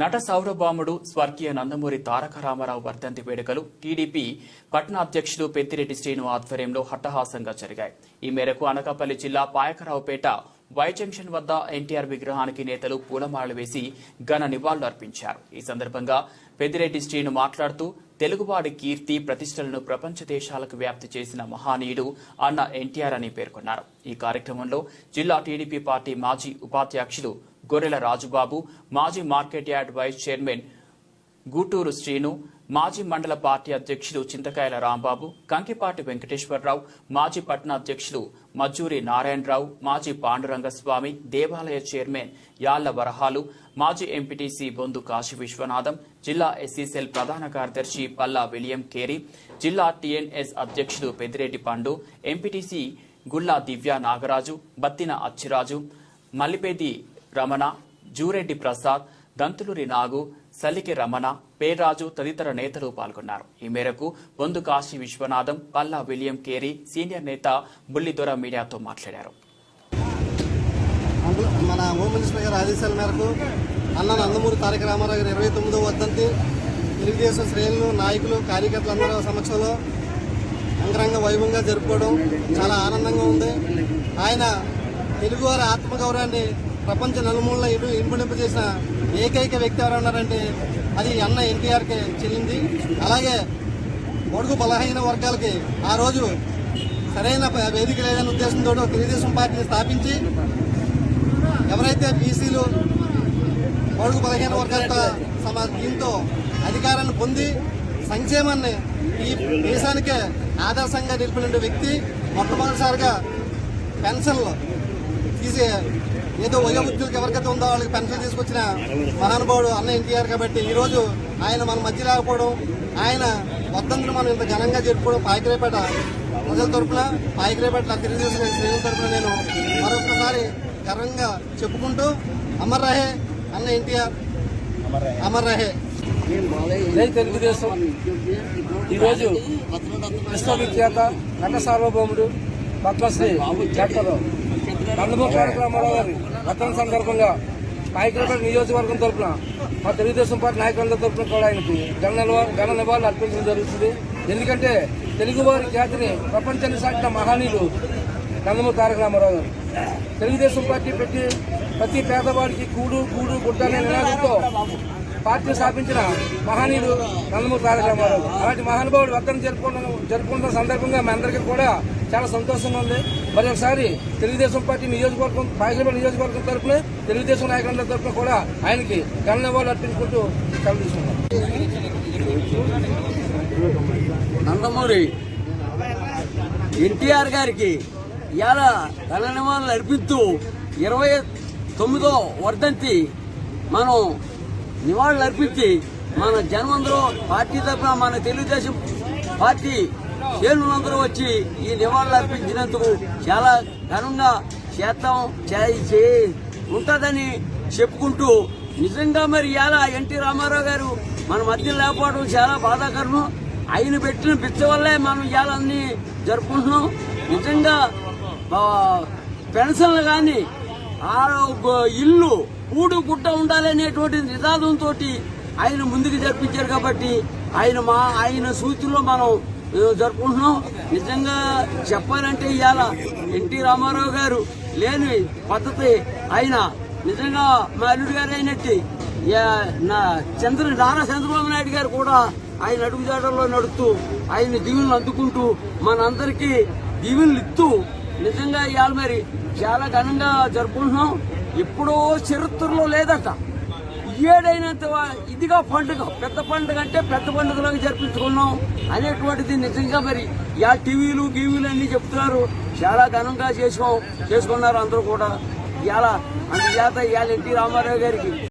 నట సౌరభాముడు స్వర్గీయ నందమూరి తారక రామారావు వర్ధంతి వేడుకలు టీడీపీ పట్టణ అధ్యక్షుడు పెద్దిరెడ్డి శ్రీను ఆధ్వర్యంలో హట్టహాసంగా జరిగాయి. ఈ మేరకు అనకాపల్లి జిల్లా పాయకరావుపేట వై జంక్షన్ వద్ద ఎన్టీఆర్ విగ్రహానికి నేతలు పూలమాలలు వేసి ఘన నివాళులు అర్పించారు. ఈ సందర్భంగా పెద్దిరెడ్డి శ్రీను మాట్లాడుతూ తెలుగువాడి కీర్తి ప్రతిష్టలను ప్రపంచ దేశాలకు వ్యాప్తి చేసిన మహానీయుడు అన్న ఎన్టీఆర్ అని పేర్కొన్నారు. ఈ కార్యక్రమంలో జిల్లా టీడీపీ పార్టీ మాజీ ఉపాధ్యక్షులు గొర్రెల రాజుబాబు మాజీ market yard vice chairman Gooturu Srinu మాజీ మండల పార్టీ అధ్యక్షులు చింతకాయల రాంబాబు కంకిపాటి వెంకటేశ్వరరావు మాజీ పట్టణ అధ్యక్షులు మజ్జూరి నారాయణరావు మాజీ పాండురంగస్వామి దేవాలయ చైర్మన్ యాళ్ళ వరహాలు మాజీ ఎంపీటీసీ బొందు కాశీ విశ్వనాథం జిల్లా ఎస్సీసెల్ ప్రధాన కార్యదర్శి పల్లా విలియం కేరీ జిల్లా టీఎన్ఎస్ అధ్యక్షులు పెద్దిరెడ్డి పండు ఎంపీటీసీ గుల్లా దివ్య నాగరాజు బత్తిన అచ్చిరాజు మల్లిపేది రమణ జూరెడ్డి ప్రసాద్ దంతులూరి నాగు సలికి రమణ పేర్రాజు తదితర నేతలు పాల్గొన్నారు. ఈ మేరకు Bondu Kasi Viswanatham Palla William Carey senior నేత బుల్లిదొర మీడియాతో మాట్లాడారు. మన హోమ్ మినిస్టర్ గారి ఆదేశాల మేరకు అన్న నందమూరి తారక రామారావు గారి ఇరవై తొమ్మిదో వర్ధంతి తెలుగుదేశం శ్రేణులు నాయకులు కార్యకర్తలందరూ సమక్షంలో అంగరంగ వైభవంగా జరుపుకోవడం చాలా ఆనందంగా ఉంది. ఆయన తెలుగువారి ఆత్మగౌరవాన్ని ప్రపంచ నలుమూలన ఇటు ఏకైక వ్యక్తి ఎవరన్నారంటే అది అన్న ఎన్టీఆర్కే చెల్లింది. అలాగే బడుగు బలహీన వర్గాలకి ఆ రోజు సరైన వేదిక లేదనే ఉద్దేశంతో తెలుగుదేశం పార్టీని స్థాపించి ఎవరైతే బీసీలు బడుగు బలహీన వర్గాల సమ దీంతో అధికారాన్ని పొంది సంక్షేమాన్ని ఈ దేశానికే ఆదర్శంగా నిలిపిన వ్యక్తి మొట్టమొదటిసారిగా పెన్షన్లు తీసే ఏదో వయోవృద్ధులకు ఎవరికైతే ఉందో? వాళ్ళకి పెన్షన్ తీసుకొచ్చిన మహానుభావుడు అన్న ఎన్టీఆర్ కాబట్టి ఈరోజు ఆయన మన మధ్య రాకపోవడం ఆయన వద్దంతులు మనం ఇంత ఘనంగా జరుపుకోవడం పాయకరేపేట ప్రజల తరపున పాయకరేపేట తెలుగుదేశం శ్రేణుల తరపున నేను మరొకసారి గర్వంగా చెప్పుకుంటూ అమర్ రహే అన్న ఎన్టీఆర్. అమర్ రహే జై తెలుగుదేశం. ఈరోజు విశ్వవిఖ్యాత నట సార్వభౌముడు పద్మశ్రీ డాక్టర్ నందమూరి తారక రామారావు గారి సందర్భంగా పాయకరపేట నియోజకవర్గం తరఫున మా తెలుగుదేశం పార్టీ నాయకులందరి తరఫున కూడా ఆయనకు ఘన ఘన నివాళులు అర్పించడం జరుగుతుంది. ఎందుకంటే తెలుగువారి జాతిని ప్రపంచాన్ని సాటిన మహనీయులు నందమూరి తారక రామారావు గారు. తెలుగుదేశం పార్టీ పెట్టి ప్రతి పేదవాడికి కూడు కూడు గుడ్డ అనే నినాదంతో పార్టీ స్థాపించిన మహనీయుడు నందమూరి తారక రామారావు అలాంటి మహానుభావుడు వర్ధన జరుపుకున్న జరుపుకుంటున్న సందర్భంగా మీ అందరికీ కూడా చాలా సంతోషంగా ఉంది. మరి ఒకసారి తెలుగుదేశం పార్టీ నియోజకవర్గం పాయకరపల్లి నియోజకవర్గం తరఫున తెలుగుదేశం నాయకుల తరఫున కూడా ఆయనకి ఘన నివాళులు అర్పించుకుంటూ సెలవు తీసుకున్నాం నందమూరి ఎన్టీఆర్ గారికి ఇవాళ తల నివాళులు అర్పిస్తూ ఇరవై తొమ్మిదో వర్ధంతి మనం నివాళులు అర్పించి మన జనమందరూ పార్టీ తరఫున మన తెలుగుదేశం పార్టీ చేనులందరూ వచ్చి ఈ నివాళులు అర్పించినందుకు చాలా ఘనంగా చేద్దాం చే- ఉంటుందని చెప్పుకుంటూ నిజంగా మరి ఇలా ఎన్టీ రామారావు గారు మన మధ్య లేకపోవడం చాలా బాధాకరం ఆయన పెట్టిన పిచ్చ వల్లే మనం ఇలా అన్ని జరుపుకుంటున్నాం. నిజంగా పెన్షన్లు కానీ ఆ ఇల్లు కూడు గుట్ట ఉండాలనేటువంటి నినాదంతో ఆయన ముందుకు జరిపించారు కాబట్టి ఆయన మా ఆయన సూచనలో మనం జరుపుకుంటున్నాం. నిజంగా చెప్పాలంటే ఇవాళ ఎన్టీ రామారావు గారు లేని పద్ధతి ఆయన నిజంగా మా అల్లుడు గారు అయినట్టు నా చంద్ర నారా చంద్రబాబు నాయుడు గారు కూడా ఆయన అడుగుజాడల్లో నడుస్తూ ఆయన దీవులను అందుకుంటూ మనందరికీ దీవులు ఇస్తూ నిజంగా ఇవాళ మరి చాలా ఘనంగా జరుపుకుంటున్నాం. ఎప్పుడో చరిత్రలో లేదట. ఏడైనంత ఇదిగా పండుగ. పెద్ద పండుగ అంటే పెద్ద పండుగలాగా జరిపించుకున్నాం అనేటువంటిది నిజంగా మరి యా టీవీలు గీవీలు అన్ని చెప్తున్నారు. చాలా ఘనంగా చేసుకో చేసుకున్నారు అందరూ కూడా. ఇలా అందుచేత ఇవాళ ఎన్టీ రామారావు గారికి.